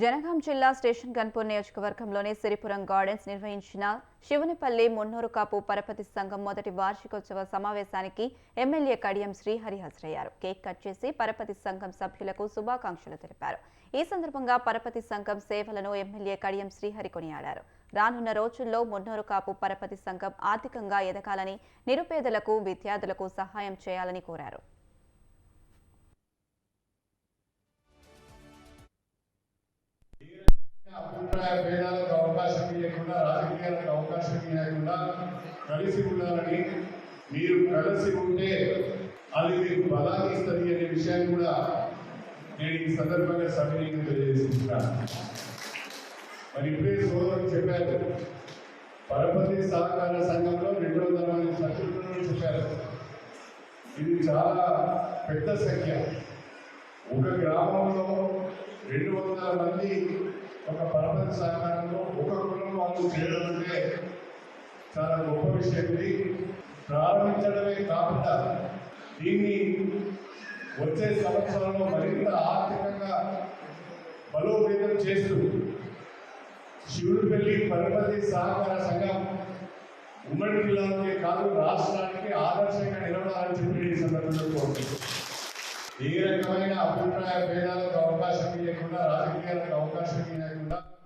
జనగాం జిల్లా స్టేషన్ గన్పూర్ నియోజకవర్గంలోని సిరిపురం గార్డెన్స్ నిర్వహించిన శివనిపల్లి మున్నూరు కాపు పరపతి సంఘం మొదటి వార్షికోత్సవ సమావేశానికి ఎమ్మెల్యే కడియం శ్రీహరి హాజరయ్యారు. కేక్ కట్ చేసి పరపతి సంఘం సభ్యులకు శుభాకాంక్షలు తెలిపారు. ఈ సందర్భంగా పరపతి సంఘం సేవలను ఎమ్మెల్యే కడియం శ్రీహరి కొనియాడారు. రానున్న రోజుల్లో మున్నూరు కాపు పరపతి సంఘం ఆర్థికంగా ఎదగాలని నిరుపేదలకు విద్యార్థులకు సహాయం చేయాలని కోరారు. అభిప్రాయ భేదాలకు అవకాశం ఇవ్వకుండా రాజకీయాలకు అవకాశం ఇవ్వకుండా కలిసి ఉండాలని మీరు కలిసి ఉంటే అది మీకు బలాన్ని ఇస్తుంది అనే విషయాన్ని కూడా నేను ఈ సందర్భంగా సవినీయంగా తెలియజేస్తున్నాను మరి ఇప్పుడే సోదరులు చెప్పారు పరపతి సహకార సంఘంలో రెండు వందల మంది సభ్యులు చెప్పారు. ఇది చాలా పెద్ద సంఖ్య ఒక గ్రామంలో మళ్ళీ మంది ఒక పరపతి సహకారంలో ఒక కులం వాళ్ళు చేయడం అంటే చాలా గొప్ప విషయం ఇది. ప్రారంభించడమే కాకుండా దీన్ని వచ్చే సంవత్సరంలో మరింత ఆర్థికంగా బలోపేతం చేస్తూ శివుడిపల్లి పరపతి సహకార సంఘం ఉమ్మడి జిల్లాకే కాదు రాష్ట్రానికి ఆదర్శంగా నిలబడాలని చెప్పి ఈ సందర్భంలో కోరుతున్నాను ఏ రకమైన అభిప్రాయ భేదాలకు అవకాశం లేకుండా రాజకీయాలకు అవకాశం లేకుండా